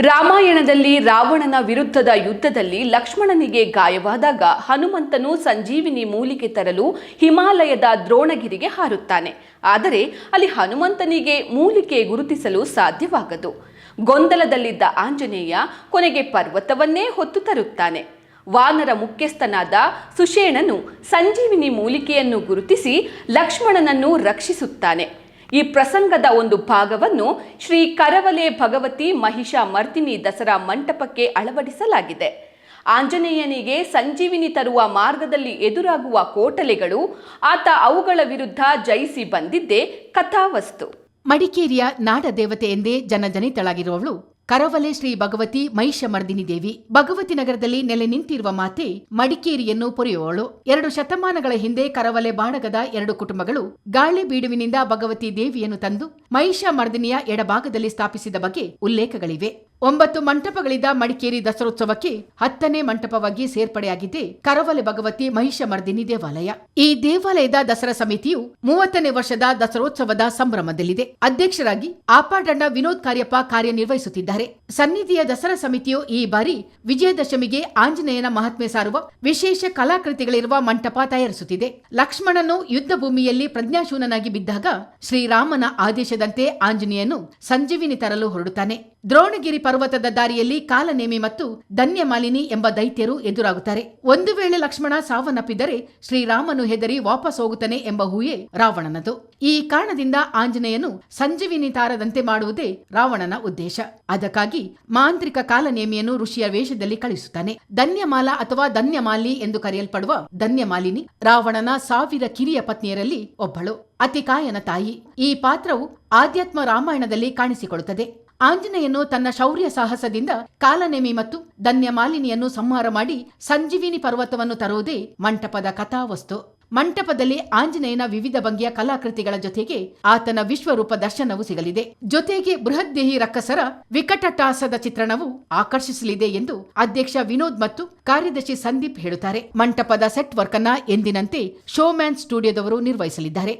ರಾಮಾಯಣದಲ್ಲಿ ರಾವಣನ ವಿರುದ್ಧದ ಯುದ್ಧದಲ್ಲಿ ಲಕ್ಷ್ಮಣನಿಗೆ ಗಾಯವಾದಾಗ ಹನುಮಂತನು ಸಂಜೀವಿನಿ ಮೂಲಿಕೆ ತರಲು ಹಿಮಾಲಯದ ದ್ರೋಣಗಿರಿಗೆ ಹಾರುತ್ತಾನೆ. ಆದರೆ ಅಲ್ಲಿ ಹನುಮಂತನಿಗೆ ಮೂಲಿಕೆ ಗುರುತಿಸಲು ಸಾಧ್ಯವಾಗದು. ಗೊಂದಲದಲ್ಲಿದ್ದ ಆಂಜನೇಯ ಕೊನೆಗೆ ಪರ್ವತವನ್ನೇ ಹೊತ್ತು ತರುತ್ತಾನೆ. ವಾನರ ಮುಖ್ಯಸ್ಥನಾದ ಸುಷೇಣನು ಸಂಜೀವಿನಿ ಮೂಲಿಕೆಯನ್ನು ಗುರುತಿಸಿ ಲಕ್ಷ್ಮಣನನ್ನು ರಕ್ಷಿಸುತ್ತಾನೆ. ಈ ಪ್ರಸಂಗದ ಒಂದು ಭಾಗವನ್ನು ಶ್ರೀ ಕರವಲೆ ಭಗವತಿ ಮಹಿಷ ಮರ್ತಿನಿ ದಸರಾ ಮಂಟಪಕ್ಕೆ ಅಳವಡಿಸಲಾಗಿದೆ. ಆಂಜನೇಯನಿಗೆ ಸಂಜೀವಿನಿ ತರುವ ಮಾರ್ಗದಲ್ಲಿ ಎದುರಾಗುವ ಕೋಟಲೆಗಳು, ಆತ ಅವುಗಳ ವಿರುದ್ಧ ಜಯಿಸಿ ಬಂದಿದ್ದೇ ಕಥಾವಸ್ತು. ಮಡಿಕೇರಿಯ ನಾಡ ದೇವತೆ ಎಂದೇ ಜನಜನಿತಳಾಗಿರುವವಳು ಕರವಲೆ ಶ್ರೀ ಭಗವತಿ ಮಹಿಷಮರ್ದಿನಿ ದೇವಿ. ಭಗವತಿ ನಗರದಲ್ಲಿ ನೆಲೆ ನಿಂತಿರುವ ಮಾತೆ ಮಡಿಕೇರಿಯನ್ನು ಪೊರೆಯುವಳು ಎರಡು ಶತಮಾನಗಳ ಹಿಂದೆ ಕರವಲೆ ಬಾಣಗದ ಎರಡು ಕುಟುಂಬಗಳು ಗಾಳಿ ಬೀಡುವಿನಿಂದ ಭಗವತಿ ದೇವಿಯನ್ನು ತಂದು ಮಹಿಷಮರ್ದಿನಿಯ ಎಡಭಾಗದಲ್ಲಿ ಸ್ಥಾಪಿಸಿದ ಬಗ್ಗೆ ಉಲ್ಲೇಖಗಳಿವೆ. ಒಂಬತ್ತು ಮಂಟಪಗಳಿದ್ದ ಮಡಿಕೇರಿ ದಸರೋತ್ಸವಕ್ಕೆ ಹತ್ತನೇ ಮಂಟಪವಾಗಿ ಸೇರ್ಪಡೆಯಾಗಿದೆ ಕರವಲೆ ಭಗವತಿ ಮಹಿಷಮರ್ದಿನಿ ದೇವಾಲಯ. ಈ ದೇವಾಲಯದ ದಸರಾ ಸಮಿತಿಯು ಮೂವತ್ತನೇ ವರ್ಷದ ದಸರೋತ್ಸವದ ಸಂಭ್ರಮದಲ್ಲಿದೆ. ಅಧ್ಯಕ್ಷರಾಗಿ ಆಪಾಡಣ್ಣ ವಿನೋದ್ ಕಾರ್ಯಪ್ಪ ಕಾರ್ಯನಿರ್ವಹಿಸುತ್ತಿದ್ದಾರೆ. ಸನ್ನಿಧಿಯ ದಸರಾ ಸಮಿತಿಯು ಈ ಬಾರಿ ವಿಜಯದಶಮಿಗೆ ಆಂಜನೇಯನ ಮಹಾತ್ಮೆ ಸಾರುವ ವಿಶೇಷ ಕಲಾಕೃತಿಗಳಿರುವ ಮಂಟಪ ತಯಾರಿಸುತ್ತಿದೆ. ಲಕ್ಷ್ಮಣನು ಯುದ್ಧ ಭೂಮಿಯಲ್ಲಿ ಪ್ರಜ್ಞಾಶೂನನಾಗಿ ಬಿದ್ದಾಗ ಶ್ರೀರಾಮನ ಆದೇಶದಂತೆ ಆಂಜನೇಯನು ಸಂಜೀವಿನಿ ತರಲು ಹೊರಡುತ್ತಾನೆ. ದ್ರೋಣಗಿರಿ ಪರ್ವತದ ದಾರಿಯಲ್ಲಿ ಕಾಲನೇಮಿ ಮತ್ತು ಧನ್ಯಮಾಲಿನಿ ಎಂಬ ದೈತ್ಯರು ಎದುರಾಗುತ್ತಾರೆ. ಒಂದು ವೇಳೆ ಲಕ್ಷ್ಮಣ ಸಾವನ್ನಪ್ಪಿದರೆ ಶ್ರೀರಾಮನು ಹೆದರಿ ವಾಪಸ್ ಹೋಗುತ್ತಾನೆ ಎಂಬ ಹೂಯೆ ರಾವಣನದು. ಈ ಕಾರಣದಿಂದ ಆಂಜನೇಯನು ಸಂಜೀವಿನಿ ತಾರದಂತೆ ಮಾಡುವುದೇ ರಾವಣನ ಉದ್ದೇಶ. ಅದಕ್ಕಾಗಿ ಮಾಂತ್ರಿಕ ಕಾಲನೇಮಿಯನ್ನು ಋಷಿಯ ವೇಷದಲ್ಲಿ ಕಳಿಸುತ್ತಾನೆ. ಧನ್ಯಮಾಲ ಅಥವಾ ಧನ್ಯಮಾಲಿ ಎಂದು ಕರೆಯಲ್ಪಡುವ ಧನ್ಯಮಾಲಿನಿ ರಾವಣನ ಸಾವಿರ ಕಿರಿಯ ಪತ್ನಿಯರಲ್ಲಿ ಒಬ್ಬಳು. ಅತಿಕಾಯನ ತಾಯಿ. ಈ ಪಾತ್ರವು ಆಧ್ಯಾತ್ಮ ರಾಮಾಯಣದಲ್ಲಿ ಕಾಣಿಸಿಕೊಳ್ಳುತ್ತದೆ. ಆಂಜನೇಯನು ತನ್ನ ಶೌರ್ಯ ಸಾಹಸದಿಂದ ಕಾಲನೆಮಿ ಮತ್ತು ಧನ್ಯಮಾಲಿನಿಯನ್ನು ಸಂಹಾರ ಮಾಡಿ ಸಂಜೀವಿನಿ ಪರ್ವತವನ್ನು ತರುವುದೇ ಮಂಟಪದ ಕಥಾವಸ್ತು. ಮಂಟಪದಲ್ಲಿ ಆಂಜನೇಯನ ವಿವಿಧ ಬಗೆಯ ಕಲಾಕೃತಿಗಳ ಜೊತೆಗೆ ಆತನ ವಿಶ್ವರೂಪ ದರ್ಶನವೂ ಸಿಗಲಿದೆ. ಜೊತೆಗೆ ಬೃಹದ್ದೇಹಿ ರಕ್ಕಸರ ವಿಕಟಟಾಸದ ಚಿತ್ರಣವು ಆಕರ್ಷಿಸಲಿದೆ ಎಂದು ಅಧ್ಯಕ್ಷ ವಿನೋದ್ ಮತ್ತು ಕಾರ್ಯದರ್ಶಿ ಸಂದೀಪ್ ಹೇಳುತ್ತಾರೆ. ಮಂಟಪದ ಸೆಟ್ ವರ್ಕ್ ಅನ್ನ ಎಂದಿನಂತೆ ಶೋಮ್ಯಾನ್ ಸ್ಟುಡಿಯೋದವರು ನಿರ್ವಹಿಸಲಿದ್ದಾರೆ.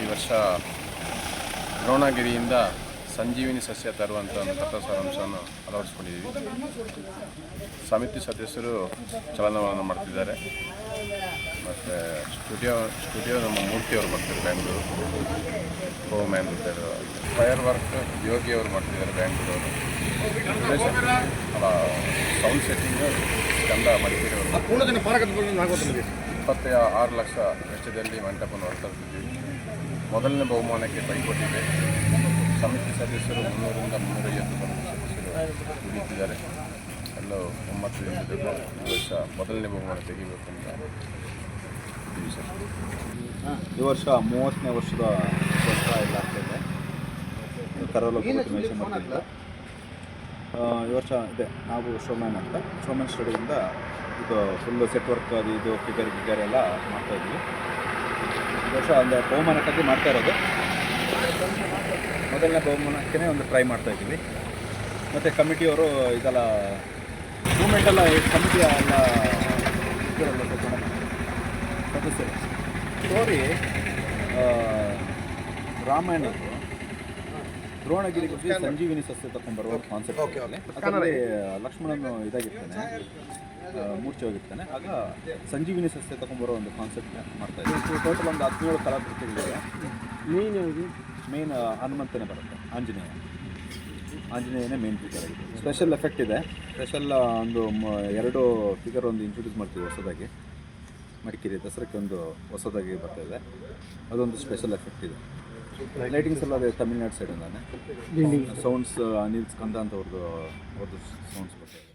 ಈ ವರ್ಷ ದ್ರೋಣಗಿರಿಯಿಂದ ಸಂಜೀವಿನಿ ಸಸ್ಯ ತರುವಂಥ ಒಂದು ಕಥಾ ಸಾರಾಂಶವನ್ನು ಅಳವಡಿಸ್ಕೊಂಡಿದ್ದೀವಿ. ಸಮಿತಿ ಸದಸ್ಯರು ಚಲನವಲನ ಮಾಡ್ತಿದ್ದಾರೆ. ಮತ್ತು ಸ್ಟುಡಿಯೋ ಸ್ಟುಡಿಯೋ ನಮ್ಮ ಮೂರ್ತಿಯವರು ಬರ್ತಾರೆ ಬ್ಯಾಂಗ್ಳೂರು ಮ್ಯಾನ್ ಇದ್ದಾರೆ ಫೈರ್ ವರ್ಕ್ ಯೋಗಿಯವರು ಮಾಡ್ತಿದ್ದಾರೆ ಬ್ಯಾಂಗ್ಳೂರವರು ಅಲ್ಲ ಸೌಂಡ್ ಸೆಟ್ಟಿಂಗ್ ಚಂದ ಮಡಿಕೇರಿ ಅವರು ಇಪ್ಪತ್ತ ಆರು ಲಕ್ಷ ವೆಚ್ಚದಲ್ಲಿ ಮಂಟಪವನ್ನು ಹೊರತರುತ್ತಿದ್ದೀವಿ ಮೊದಲನೇ ಬಹುಮಾನಕ್ಕೆ ಕೈಕೊಟ್ಟಿದೆ ಸಮಿತಿ ಸದಸ್ಯರು ಮುನ್ನೂರಿಂದ ಮುನ್ನೂರೈವತ್ತು ಮಂದಿ ಸದಸ್ಯರು ದುಡಿಯುತ್ತಿದ್ದಾರೆ. ಎಲ್ಲೋ ಒಂಬತ್ತು ಎಂಟು ಈ ವರ್ಷ ಮೊದಲನೇ ಬಹುಮಾನ ತೆಗಿಬೇಕು ಅಂತ ಇದ್ದೀವಿ ಸರ್. ಈ ವರ್ಷ ಮೂವತ್ತನೇ ವರ್ಷದ ವರ್ಷ ಎಲ್ಲ ಆಗ್ತಾಯಿದೆ ಕರೋಲ ಈ ವರ್ಷ ಇದೆ. ನಾವು ಶೋಮ್ಯಾನ್ ಅಂತ ಶೋಮ್ಯಾನ್ ಸ್ಟುಡಿಯೋದಿಂದ ಇದು ಫುಲ್ಲು ಸೆಟ್ ವರ್ಕ್ ಅದು ಇದು ಫಿಗರ್ ಗಿಗರ್ ಎಲ್ಲ ಮಾಡ್ತಾಯಿದ್ವಿ ವರ್ಷ ಒಂದು ಬಹುಮಾನಕ್ಕಾಗಿ ಮಾಡ್ತಾ ಇರೋದು. ಮೊದಲನೇ ಬಹುಮಾನಕ್ಕೇ ಒಂದು ಟ್ರೈ ಮಾಡ್ತಾ ಇದ್ದೀವಿ. ಮತ್ತು ಕಮಿಟಿಯವರು ಇದೆಲ್ಲ ಮೂಮೆಂಟ್ ಎಲ್ಲ ಕಮಿಟಿ ಎಲ್ಲ ಸದಸ್ಯರು. ಸ್ಟೋರಿ ರಾಮಾಯಣದ್ದು ದ್ರೋಣಗಿರಿ ಕೃಷಿ ಸಂಜೀವಿನಿ ಸಸ್ಯ ತಗೊಂಡ್ಬರುವ ಕಾನ್ಸೆಪ್ಟ್ ಅದರಲ್ಲಿ ಲಕ್ಷ್ಮಣನು ಇದಾಗಿರ್ತಾನೆ. ಮೂರ್ಛೆ ಹೋಗಿರ್ತಾನೆ. ಆಗ ಸಂಜೀವಿನಿ ಸಸ್ಯ ತಗೊಂಡ್ಬರೋ ಒಂದು ಕಾನ್ಸೆಪ್ಟ್ ಮಾಡ್ತಾ ಇದ್ದೀವಿ ಟೋಟಲ್ ಒಂದು ಹದಿನೇಳು ಕಲಾಕೃತಿಗಳಿವೆ. ಮೇನ್ ಮೇನ್ ಹನುಮಂತನೇ ಬರುತ್ತೆ ಆಂಜನೇಯ. ಆಂಜನೇಯನೇ ಮೇನ್ ಫಿಗರ್ ಆಗಿದೆ ಸ್ಪೆಷಲ್ ಎಫೆಕ್ಟ್ ಇದೆ. ಸ್ಪೆಷಲ್ ಒಂದು ಎರಡು ಫಿಗರ್ ಒಂದು ಇಂಟ್ರೊಡ್ಯೂಸ್ ಮಾಡ್ತೀವಿ ಹೊಸದಾಗಿ. ಮಡಿಕೇರಿ ದಸರಕ್ಕೆ ಒಂದು ಹೊಸದಾಗಿ ಬರ್ತಾ ಇದೆ. ಅದೊಂದು ಸ್ಪೆಷಲ್ ಎಫೆಕ್ಟ್ ಇದೆ. ಲೈಟಿಂಗ್ಸ್ ಎಲ್ಲ ಅದೇ ತಮಿಳ್ನಾಡು ಸೈಡಿಂದಾನೆ ಸೌಂಡ್ಸ್ ಅನಿಲ್ ಸ್ಕಂದ ಅಂತ ಅವ್ರದ್ದು ಅವ್ರದ್ದು ಸೌಂಡ್ಸ್ ಬರ್ತಾ ಇದೆ